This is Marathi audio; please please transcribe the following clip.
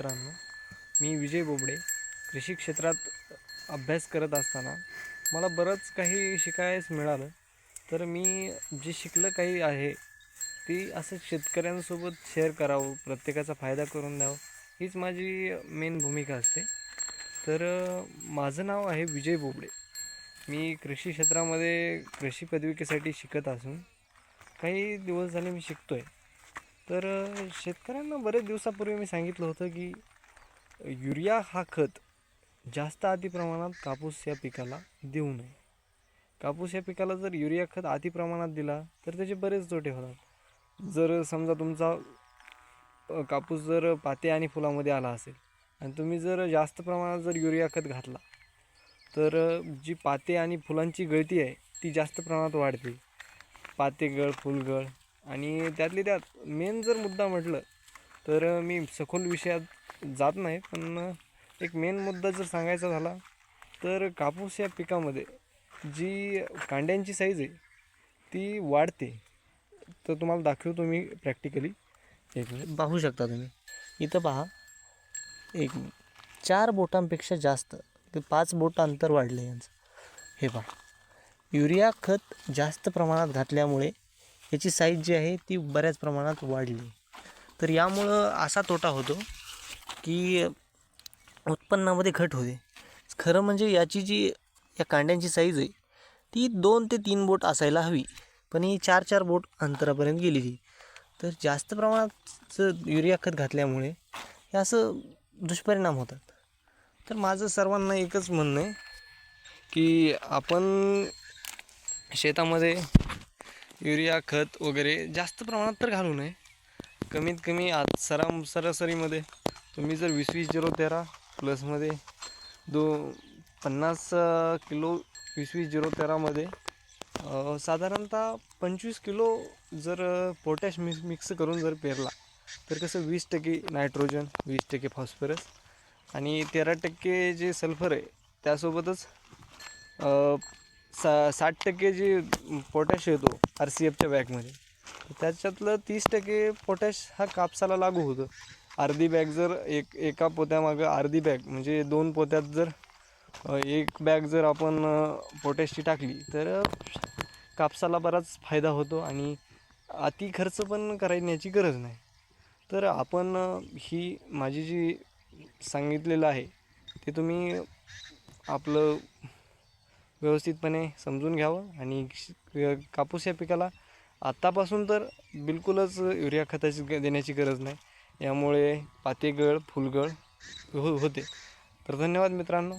मित्रांनो मी विजय बोबडे कृषी क्षेत्रात अभ्यास करत असताना मला बरंच काही शिकायस मिळालं. तर मी जे शिकलं काही आहे ती असं शेतकऱ्यांसोबत शेअर करावं प्रत्येकाचा फायदा करून द्यावं हीच माझी मेन भूमिका असते. तर माझं नाव आहे विजय बोबडे. मी कृषी क्षेत्रामध्ये कृषी पदविकेसाठी शिकत असून काही दिवस झाले मी शिकतो आहे तर शेतकऱ्यांना बरेच दिवसापूर्वी मी सांगितलं होतं की युरिया हा खत जास्त अति प्रमाणात कापूस या पिकाला देऊ नये. कापूस या पिकाला जर युरिया खत अति प्रमाणात दिला तर त्याचे बरेच तोटे होतात. जर समजा तुमचा कापूस जर पाते आणि फुलामध्ये आला असेल आणि तुम्ही जर जास्त प्रमाणात जर युरिया खत घातला तर जी पाते आणि फुलांची गळती आहे ती जास्त प्रमाणात वाढते. पातेगळ फुलगळ आणि त्यातली त्यात मेन जर मुद्दा म्हटलं तर मी सखोल विषयात जात नाही पण एक मेन मुद्दा जर सांगायचा झाला तर कापूस या पिकामध्ये जी कांड्यांची साईज आहे ती वाढते. तर तुम्हाला दाखवतो मी प्रॅक्टिकली एक मिनिट पाहू शकता तुम्ही. इथं पहा. एक चार बोटांपेक्षा जास्त ते पाच बोटं अंतर वाढलं यांचं. हे पहा. युरिया खत जास्त प्रमाणात घातल्यामुळे याची साईज जी आहे ती बऱ्याच प्रमाणात वाढली. तर यामुळं असा तोटा होतो की उत्पन्नामध्ये घट होते. खरं म्हणजे याची जी या कांड्यांची साईज आहे ती दोन ते तीन बोट असायला हवी. पण ही चार चार बोट अंतरापर्यंत गेली ती. तर जास्त प्रमाणात युरिया खत घातल्यामुळे हे असं दुष्परिणाम होतात. तर माझं सर्वांना एकच म्हणणं आहे की आपण शेतामध्ये युरिया खत वगैरे जास्त प्रमाणात तर घालू नये. कमीत कमी आज सराम सरासरीमध्ये तुम्ही जर वीस वीस झिरो तेरा प्लसमध्ये दो पन्नास किलो वीस वीस झिरो तेरामध्ये साधारणतः पंचवीस किलो जर पोटॅश मिक्स मिक्स करून जर पेरला तर कसं वीस टक्के नायट्रोजन वीस टक्के फॉस्फरस आणि तेरा टक्के जे सल्फर आहे त्यासोबतच सा साठ टक्के जे पोटॅश येतो आर सी एफच्या बॅगमध्ये. त्याच्यातलं तीस टक्के पोटॅश हा कापसाला लागू होतं. अर्धी बॅग जर एक एका पोत्यामागं अर्धी बॅग म्हणजे दोन पोत्यात जर एक बॅग जर आपण पोटॅशची टाकली तर कापसाला बराच फायदा होतो आणि अति खर्च पण करण्याची गरज नाही. तर आपण ही माझी जी सांगितलेलं आहे ते तुम्ही आपलं व्यवस्थितपणे समजून घ्यावं आणि कापूस या पिकाला आत्तापासून तर बिलकुलच युरिया खताची ग- देण्याची गरज नाही. यामुळे पातेगळ फुलगळ हो होते. तर धन्यवाद मित्रांनो.